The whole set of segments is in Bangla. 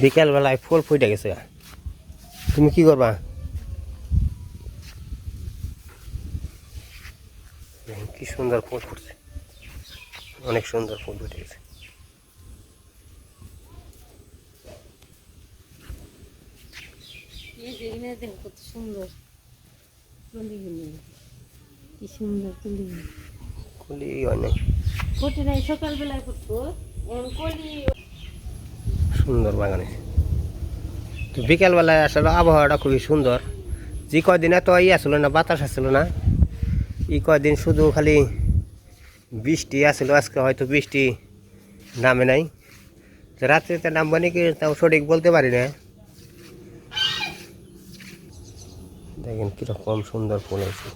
বিকেলবেলায় ফুল ফুটে গেছে। তুমি কি করবা? কি সুন্দর ফুল ফুটছে। অনেক সুন্দর ফুল ফুটে গেছে। এই যে এখানে দেখো কত সুন্দর। কি সুন্দর তুলিগুলো অনেক। ফুটে নাই সকালবেলায় ফুটবো। কলি সুন্দর বাগানে। তো বিকেলবেলায় আসলে আবহাওয়াটা খুবই সুন্দর। যে কয়দিন এত ই আসলো না, বাতাস আসলো না, এই কয়দিন শুধু খালি বৃষ্টি আসলো, আজকে হয়তো বৃষ্টি নামে নাই। তো রাত্রিতে নামবে নাকি তাও সঠিক বলতে পারি না। দেখেন কীরকম সুন্দর ফুল হয়েছে।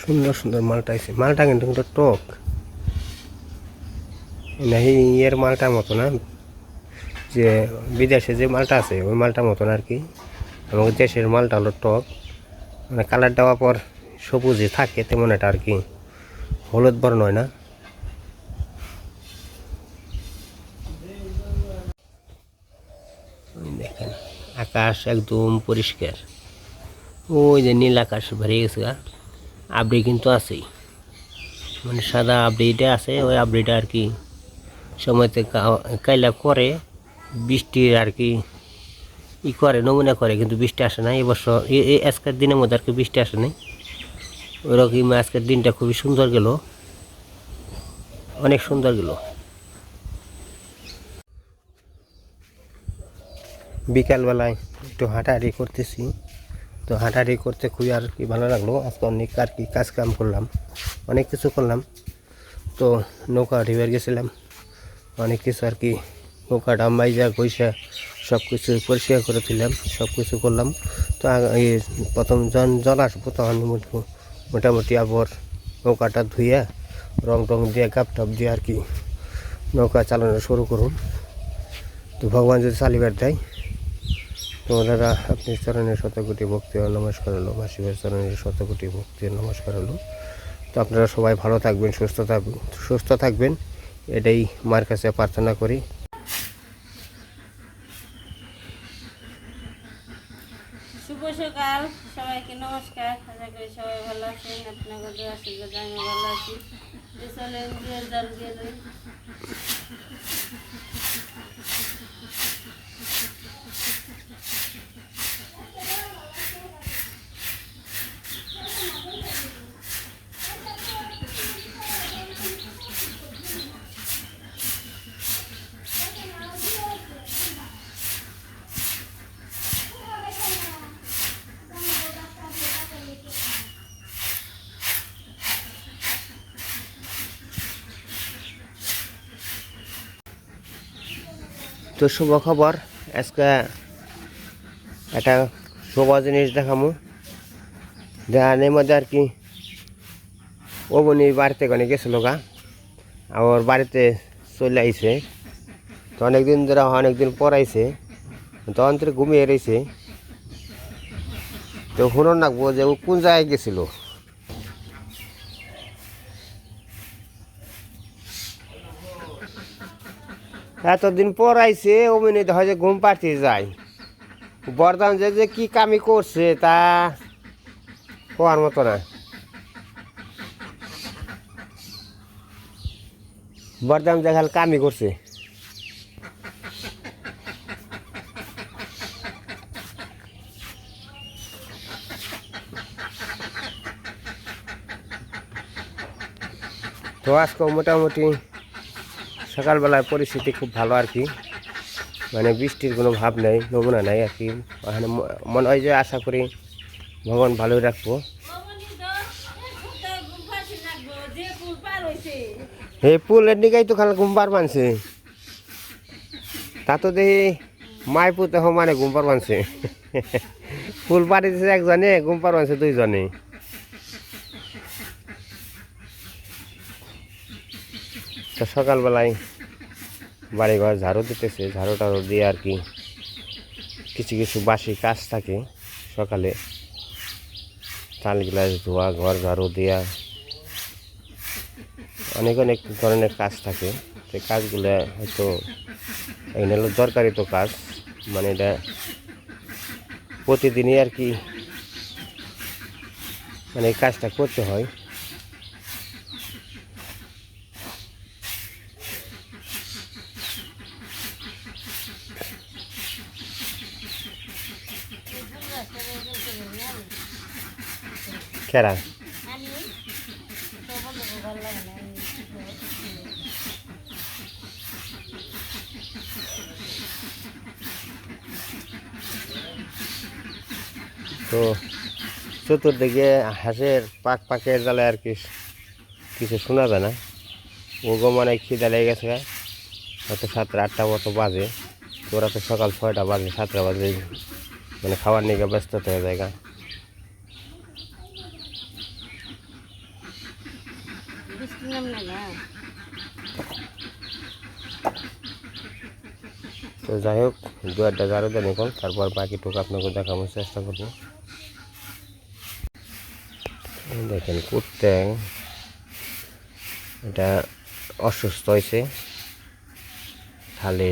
সুন্দর সুন্দর মালটা আছে। মালটা কিন্তু টক। নাহি ইয়ের মালটার মতো না, যে বিদেশে যে মালটা আছে, ওই মালটার মতন আর কি এবং দেশের মালটা হলো টক মানে কালার দেওয়ার পর সবুজে থাকে তেমন এটা আর কি হলুদ বর্ণ হয় না? দেখেন, আকাশ একদম পরিষ্কার। ওই যে নীল আকাশ ভরে গেছে গা। আবরি কিন্তু আছেই। মানে সাদা আবরিটা আছে, ওই আবরিটা আর কি সময়তে কাইলা করে বৃষ্টির আর কি ই করে, নমুনা করে, কিন্তু বৃষ্টি আসে না। এবছর এই আজকের দিনের মধ্যে আর কি বৃষ্টি আসে নাই। ওইরকম আজকের দিনটা খুবই সুন্দর গেল। অনেক সুন্দর গেল। বিকালবেলায় একটু হাঁটাহাঁটি করতেছি। তো হাঁটাহাঁটি করতে খুবই আর কি ভালো লাগল। আজকে অনেক আর কি কাজ কাম করলাম। অনেক কিছু করলাম। তো নৌকা ঢিবার গেছিলাম। অনেক কিছু আর কি। নৌকাটা মাইজা পয়সা সব কিছু পরিষ্কার করে দিলাম সব কিছু করলাম। তো এই প্রথম জন জল আসব তখন মোটামুটি আবার নৌকাটা ধুইয়া, রং টং দিয়ে গাপ টাপ দিয়ে আর কি নৌকা চালানো শুরু করুন। তো ভগবান যদি চালিবার দেয়, তো ওনারা আপনি চরণের শতকোটি ভক্তি নমস্কার হলো মাসিবের চরণের শতকোটি ভক্তি নমস্কার হলো। তো আপনারা সবাই ভালো থাকবেন, সুস্থ থাকবেন সুস্থ থাকবেন। এটাই মার কাছে প্রার্থনা করি। শুভ সকাল, সবাইকে নমস্কার। আশা করি সবাই ভালো আছেন। আপনার আশীর্বাদ আমি ভালো আছি। তো শুভ খবর। আজকে একটা শুভ জিনিস দেখামু। দেখানোর মধ্যে আর কি ও বনি বাড়িতে গনে গেছিল গা। আর বাড়িতে চলে আইছে। তো অনেকদিন ধরে, অনেকদিন পর আইছে। তখন থেকে ঘুমিয়ে রয়েছে তো শুনো নাকবো যে ও কোন জায়গায় গেছিল? এতদিন পর আইছে অমনি দেখা যায় ঘুম পাড়তে যায়। বরদান যে যে কি কামি করছে, তা হওয়ার মতো না। বরদাম দেখাল কামি করছে। তো আজকে মোটামুটি সকালবেলায় পরিস্থিতি খুব ভালো আর কি। মানে বৃষ্টির কোনো ভাব নেই, নমুনা নাই আর কি। ওখানে ম- মনে হয় যে আশা করি ভগবান ভালোই রাখব। হে পুল এর দিকেই তো খালি ঘুমবার মানছে তা তো দেখি মাই পুতে সমানে ঘুমপার মানছে ফুল পাড়ি দিছে একজনে ঘুমপার মানছে দুইজনে। তো সকালবেলায় বাড়ি ঘর ঝাড়ু দিতেছে ঝাড়ু টাড়ু দিয়ে আর কি কিছু কিছু বাসি কাজ থাকে সকালে। চাল গ্লাস ধোয়া, ঘর ঝাড়ু দেওয়া অনেক অনেক ধরনের কাজ থাকে। সেই কাজগুলো হয়তো এখানে হলো দরকারি তো কাজ মানে এটা প্রতিদিনই আর কি মানে এই কাজটা করতে হয়। খেরা তো চতুর্দিকে হাঁসের পাক পাকের জ্বালে আর কি কিছু শোনা যায় না। ওগো মানে খিদা লেগে গেছে হয়তো সাতটা আটটা মতো বাজে। ওরা তো সকাল ছয়টা বাজে, সাতটা বাজে। মানে খাবার নিয়ে ব্যস্ত হয়ে যায় গা। বৃষ্টি নামলে না তো যাই হোক দু একটা গাড়ো দেন এখন, তারপর বাকিটুকু আপনাকে দেখানোর চেষ্টা করব। দেখেন কুত্তে, এটা অসুস্থ হয়েছে খালি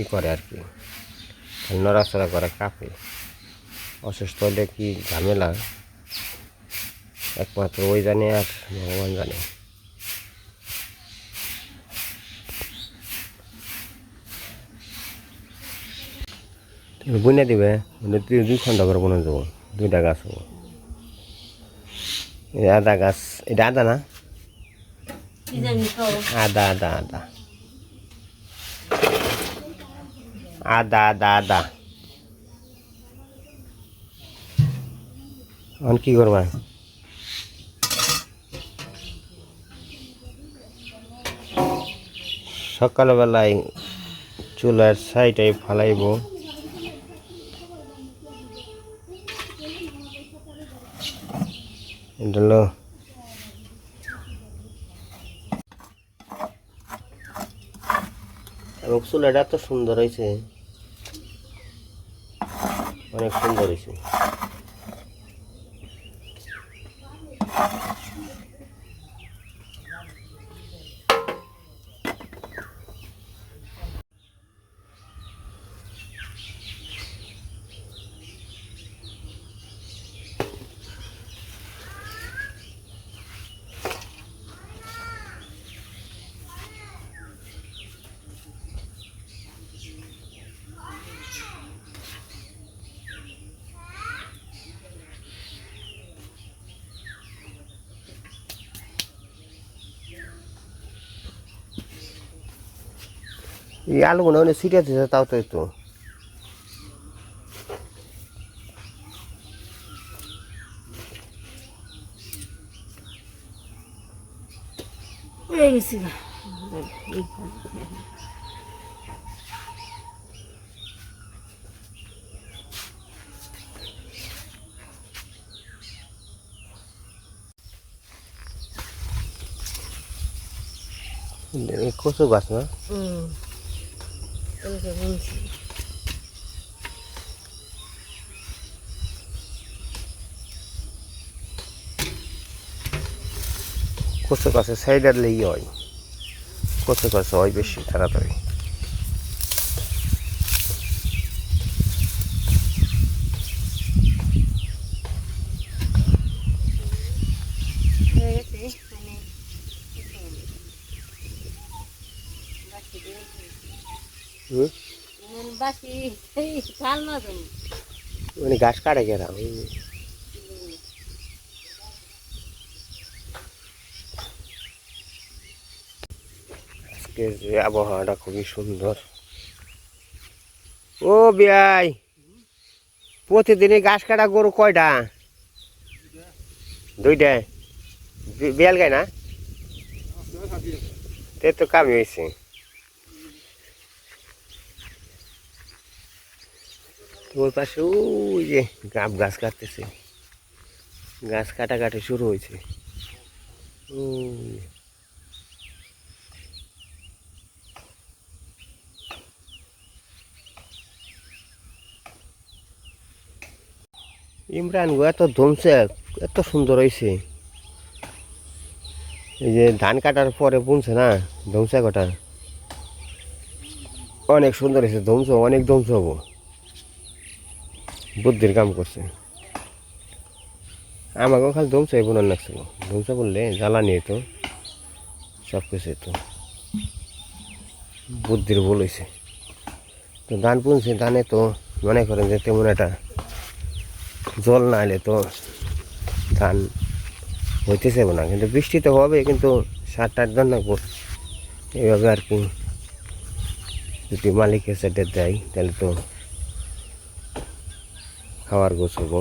ই করে আর কি নড়াচড়া করে কাঁপে। অসুস্থ হলে কি ঝামেলা? একমাত্র ওই জানে আর ভগবান জানে। বুনে দিবে দুই খণ্ড করে বনে যাব দুইটা গাছ হব। আদা গাছ, এটা আদা না? আদা আদা আদা। আদা আদা আদা। এখন কি করবা? সকালবেলায় চুলার সাইডে ফালাইব। এটা এবং চুলাটা এত সুন্দর হয়েছে। অনেক সুন্দর হয়েছে। এই আলুগুলো অনেক ছিটে দিচ্ছে তাও তো একটু। কচু গাছ না? বলছি। কচু গাছের সাইডার লেগে হয়। কচু গাছ হয় বেশি তাড়াতাড়ি। হয়ে গেছে। মানে ঘাস কাটে গেরা আজকে যে আবহাওয়াটা খুবই সুন্দর। ও বিয়াই প্রতিদিনই ঘাস কাটা গরু কয়টা? দুইটা। বিয়াল গায় না? তে তো কামি হয়েছে ওই পাশে ওই যে গাব গাছ কাটতেছে। গাছ কাটা কাটাকাটি শুরু হয়েছে। ইমরান গো, এত ধমছে, এত সুন্দর হয়েছে এই যে ধান কাটার পরে বুনছে না ধমসা কাটা অনেক সুন্দর হয়েছে ধ্বংস অনেক ধ্বংস হব বুদ্ধির কাম করছে। আমাকেও খালি ধ্বংসাই বোনার লাগছিল। ধ্বংস করলে জ্বালানি তো সব কিছু তো বুদ্ধির ভুল হয়েছে তো ধান বুনছে ধানে তো মনে করেন যে তেমন একটা জল না এলে তো ধান হইতেছে না। কিন্তু বৃষ্টি তো হবে, কিন্তু সার টার ধান রাখব এইভাবে আর কি যদি মালিকের সাইডে দেয়, তাহলে তো খাওয়ার গোছ হব